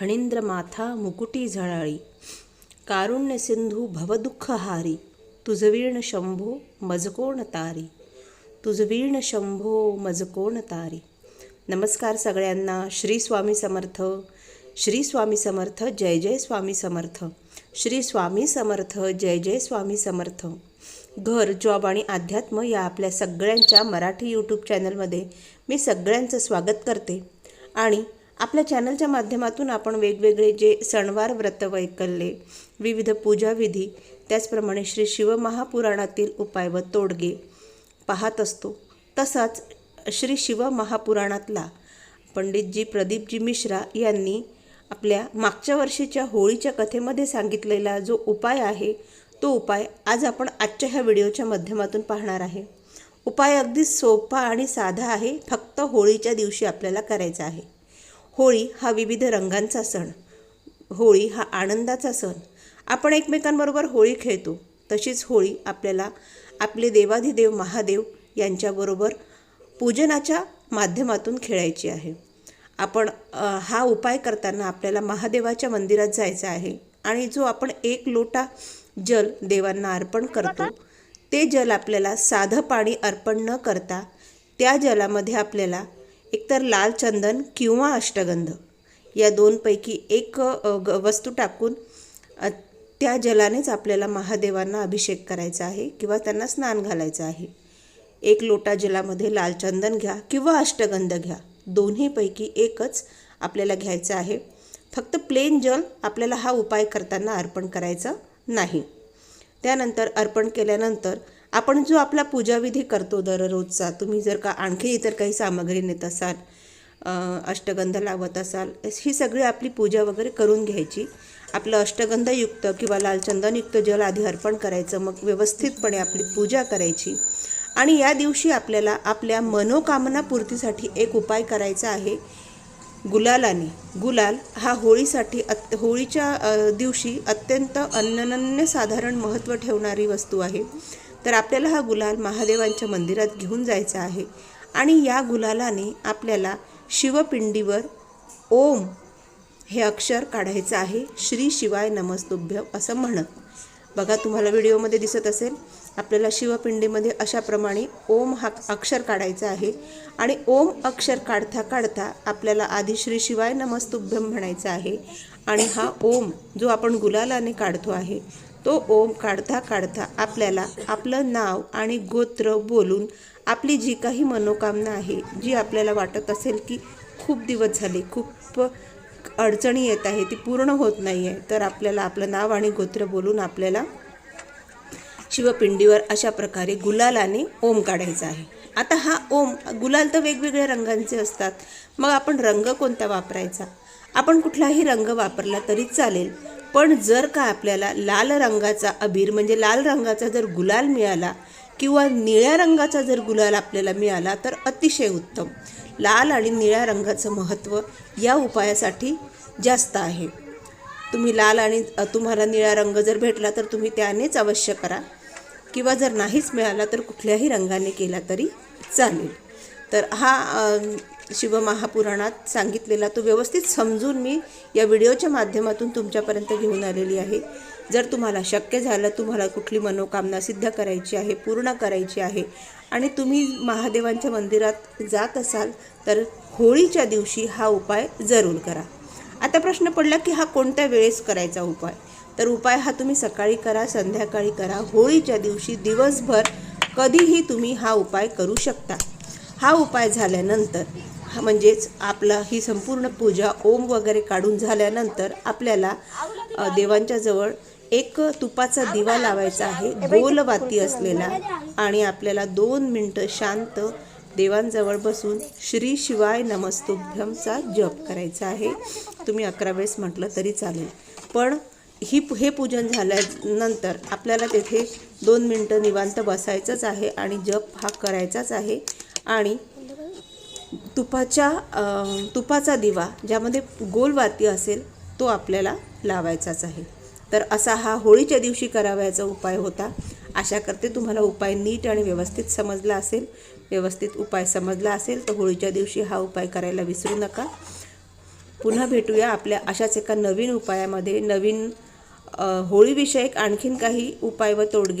फणींद्र माथा मुकुटी झळाळी. कारुण्य सिंधू भवदुःखहारी तुझवीर्ण शंभो मजकोण तारी. तुझवीर्ण शंभो मजकोण तारी. नमस्कार सगळ्यांना. श्री स्वामी समर्थ. श्री स्वामी समर्थ. जय जय स्वामी समर्थ. श्री स्वामी समर्थ. जय जय स्वामी समर्थ. घर जॉब आणि अध्यात्म या आपल्या सगळ्यांच्या मराठी यूट्यूब चॅनलमध्ये मी सगळ्यांचं स्वागत करते. आणि आपल्या चॅनलच्या माध्यमातून आपण वेगवेगळे जे सणवार व्रत वैकल्ये विविध पूजाविधी त्याचप्रमाणे श्री शिवमहापुराणातील उपाय व तोडगे पाहत असतो. तसाच श्री शिव महापुराणातला पंडितजी प्रदीपजी मिश्रा यांनी आपल्या मागच्या वर्षीच्या होळीच्या कथेमध्ये सांगितलेला जो उपाय आहे तो उपाय आज आपण आजच्या ह्या व्हिडिओच्या माध्यमातून पाहणार आहे. उपाय अगदी सोपा आणि साधा आहे फक्त होळीच्या दिवशी आपल्याला करायचा आहे. होळी हा विविध रंगांचा सण. होळी हा आनंदाचा सण. आपण एकमेकांबरोबर होळी खेळतो. तशीच होळी आपल्याला आपले देवाधिदेव महादेव यांच्याबरोबर पूजनाच्या माध्यमातून खेळायची आहे. आपण हा उपाय करताना आपल्याला महादेवाच्या मंदिरात जायचं आहे आणि जो आपण एक लोटा जल देवांना अर्पण करतो ते जल आपल्याला साधं पाणी अर्पण न करता त्या जलामध्ये आपल्याला एकतर लाल चंदन किंवा अष्टगंध. या दोनपैकी एक ग- वस्तू टाकून त्या जलानेच आपल्याला महादेवांना अभिषेक करायचा आहे किंवा त्यांना स्नान घालायचं आहे. एक लोटा जलामध्ये लाल चंदन घ्या किंवा अष्टगंध घ्या. दोन्हीपैकी एकच आपल्याला घ्यायचं आहे. फक्त प्लेन जल आपल्याला हा उपाय करताना अर्पण करायचा नाही. त्यानंतर अर्पण केल्यानंतर आपण जो आपला पूजाविधी करतो दररोजचा तुम्ही जर का आणखी इतर काही सामग्री नेत असाल अष्टगंध लावत असाल ही सगळी आपली पूजा वगैरे करून घ्यायची. आपलं अष्टगंधयुक्त किंवा लालचंदनयुक्त जल आधी अर्पण करायचं मग व्यवस्थितपणे आपली पूजा करायची. आणि या दिवशी आपल्याला आपल्या मनोकामना पूर्तीसाठी एक उपाय करायचा आहे गुलालाने. गुलाल हा होळीसाठी अत होळीच्या दिवशी अत्यंत अनन्य साधारण महत्त्व ठेवणारी वस्तू आहे. तर आपल्याला हा गुलाल महादेवांच्या मंदिरात घेऊन जायचा आहे. आणि या गुलालाने आपल्याला शिवपिंडीवर ओम हे अक्षर काढायचं आहे. श्री शिवाय नमस्तुभ्य असं म्हणत. बघा तुम्हाला व्हिडिओमध्ये दिसत असेल आपल्याला शिवपिंडीमध्ये अशाप्रमाणे ओम हा अक्षर काढायचा आहे. आणि ओम अक्षर काढता काढता आपल्याला आधी श्री शिवाय नमस्तुभ्यम म्हणायचा आहे. आणि हा ओम जो आपण गुलालाने काढतो आहे तो ओम काढता काढता आपल्याला आपलं नाव आणि गोत्र बोलून आपली जी काही मनोकामना आहे जी आपल्याला वाटत असेल की खूप दिवस झाले खूप अडचणी येत आहे ती पूर्ण होत नाही आहे तर आपल्याला आपलं नाव आणि गोत्र बोलून आपल्याला शिवपिंडीवर अशा प्रकारे गुलालाने ओम काढायचा आहे. आता हा ओम गुलाल तर वेगवेगळ्या रंगांचे असतात. मग आपण रंग कोणता वापरायचा? आपण कुठलाही रंग वापरला तरी चालेल पण जर का आपल्याला लाल रंगाचा अबीर म्हणजे लाल रंगाचा जर गुलाल मिळाला किंवा निळ्या रंगाचा जर गुलाल आपल्याला मिळाला तर अतिशय उत्तम. लाल आणि निळ्या रंगाचं महत्त्व या उपायासाठी जास्त आहे. तुम्ही लाल आणि तुम्हाला निळा रंग जर भेटला तर तुम्ही त्यानेच अवश्य करा. किंवा जर नाहीच मिळाला तर कुठल्याही रंगाने केला तरी चालेल. तर हा शिवमहापुराणात सांगितलेला तो व्यवस्थित समजून मी या व्हिडिओच्या माध्यमातून तुमच्यापर्यंत घेऊन आलेली आहे. जर तुम्हाला शक्य झालं तुम्हाला कुठली मनोकामना सिद्ध करायची आहे पूर्ण करायची आहे आणि तुम्ही महादेवांच्या मंदिरात जात असाल तर होळीच्या दिवशी हा उपाय जरूर करा. आता प्रश्न पडला की हा कोणत्या वेळेस करायचा उपाय? तर उपाय हा तुम्ही सकाळी करा संध्याकाळी करा. होळीच्या दिवशी दिवसभर कधीही तुम्ही हा उपाय करू शकता. हा उपाय झाल्यानंतर म्हणजेच आपला ही संपूर्ण पूजा ओम वगैरे काढून झाल्यानंतर आपल्याला देवांच्या जवळ एक तुपाचा दिवा लावायचा आहे गोलवाती असलेला. आणि आपल्याला दोन मिनटं शांत देवांजवळ बसून श्री शिवाय नमस्तुभ्यमचा जप करायचा आहे. तुम्ही अकरा वेळेस म्हटलं तरी चालेल. पण ही हे पूजन झाल्यानंतर आपल्याला तेथे दोन मिनटं निवांत बसायचंच आहे आणि जप हा करायचाच आहे. आणि तुपाच्या तुपाचा दिवा ज्यामध्ये गोलवाती असेल तो आपल्याला लावायचाच आहे. तर असा हा होळीच्या दिवशी करावयाचा उपाय होता. आशा करते तुम्हाला उपाय नीट आणि व्यवस्थित समजला असेल. व्यवस्थित उपाय समजला असेल तर होळीच्या दिवशी हा उपाय करायला विसरू नका. पुन्हा भेटूया आपल्या अशाच एका नवीन उपायामध्ये. नवीन होळीविषयक आणखीन काही उपाय व तोडगे